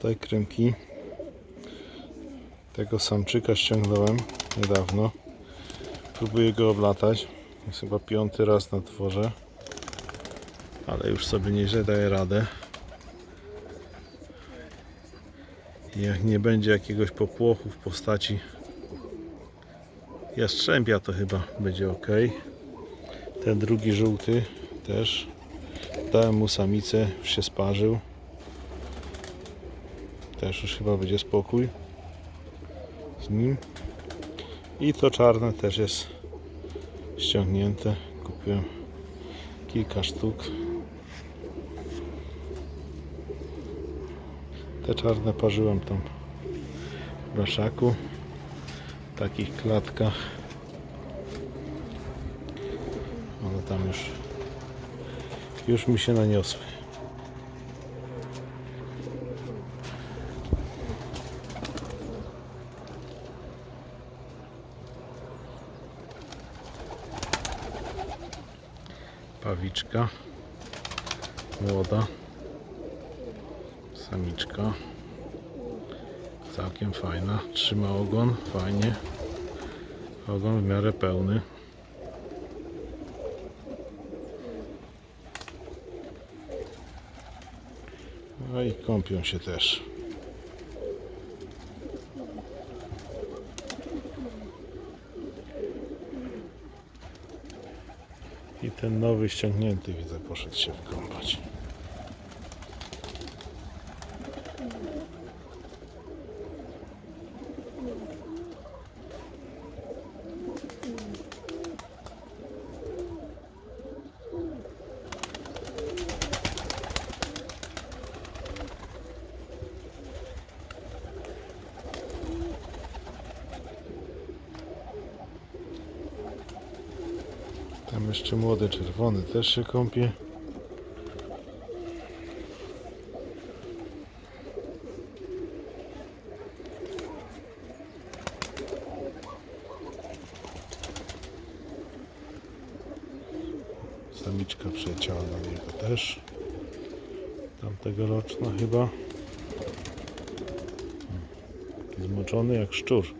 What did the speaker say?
Tutaj krymki. Tego samczyka ściągnąłem niedawno. Próbuję go oblatać. Jest chyba piąty raz na dworze. Ale już sobie nieźle daje radę. Jak nie będzie jakiegoś popłochu w postaci jastrzębia, to chyba będzie ok. Ten drugi żółty też. Dałem mu samicę, już się sparzył. Też już chyba będzie spokój z nim. I to czarne też jest ściągnięte. Kupiłem kilka sztuk. Te czarne parzyłem tam w blaszaku. W takich klatkach. One tam już już mi się naniosły. Pawiczka. Młoda. Samiczka. Całkiem fajna. Trzyma ogon. Fajnie. Ogon w miarę pełny. No i kąpią się też i ten nowy ściągnięty widzę poszedł się wkąpać Tam jeszcze młody czerwony też się kąpie. Samiczka przyleciała na niego też. Tamtegoroczna chyba. Zmoczony jak szczur.